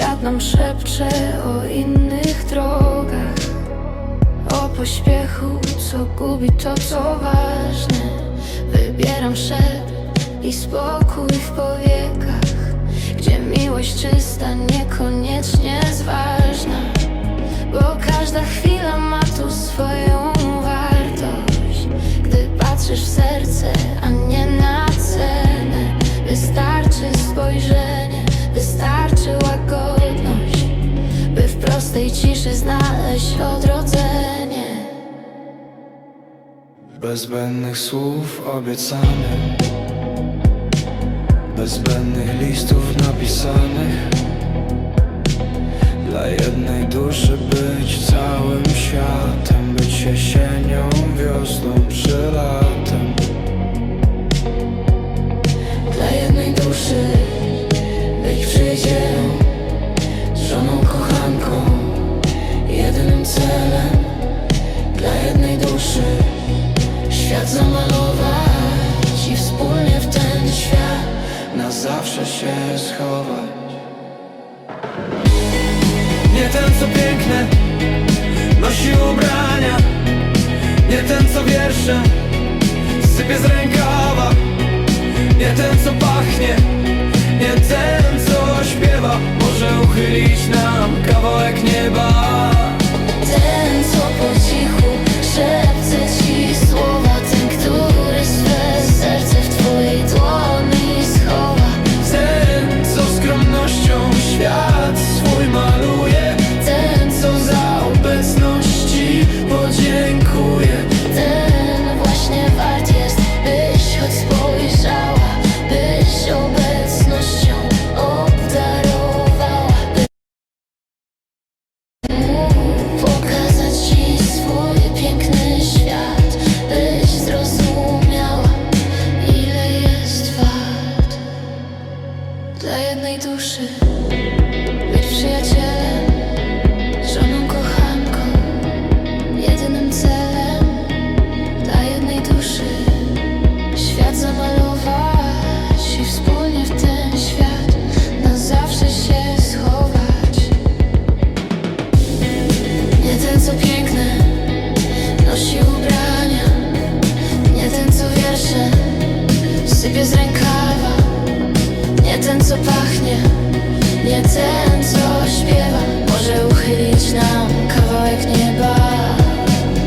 świat nam szepcze o innych drogach. O pośpiechu, co gubi to, co ważne. Wybieram szept i spokój w powiekach Gdzie miłość czysta niekoniecznie jest ważna. Bo każda chwila ma tu swoją wartość. Gdy patrzysz w serce, a nie prostej ciszy znaleźć odrodzenie Bez zbędnych słów obiecanych. Bez zbędnych listów napisanych. Dla jednej duszy być całym światem Być jesienią, wiosną zawsze się schować. Nie ten co piękne Nosi ubrania. Nie ten co wiersze Sypie z rękawa. Nie ten co pachnie. Nie ten co śpiewa. Może uchylić nam kawałek nieba ten, co pachnie, nie ten, co śpiewa, może uchylić nam kawałek nieba.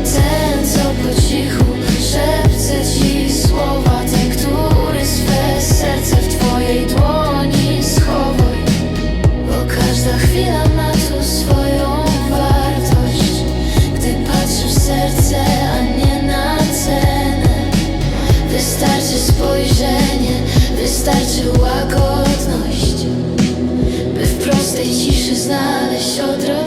Ten, co po cichu szepce ci słowa. Ten, który swe serce w twojej dłoni schowaj. Bo każda chwila ma tu swoją wartość. Gdy patrzysz w serce, a nie na cenę. Wystarczy spojrzenie, wystarczy łagodność ciszy znaleźć odrodzenie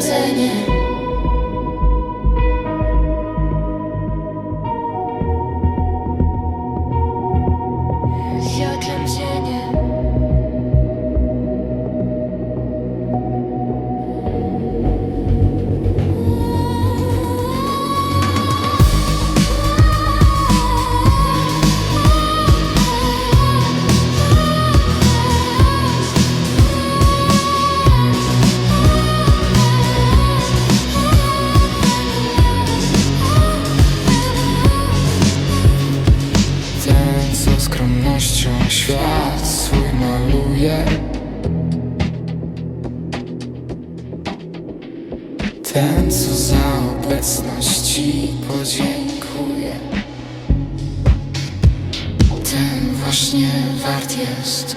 maluje Ten, co za obecność ci podziękuje Ten właśnie wart jest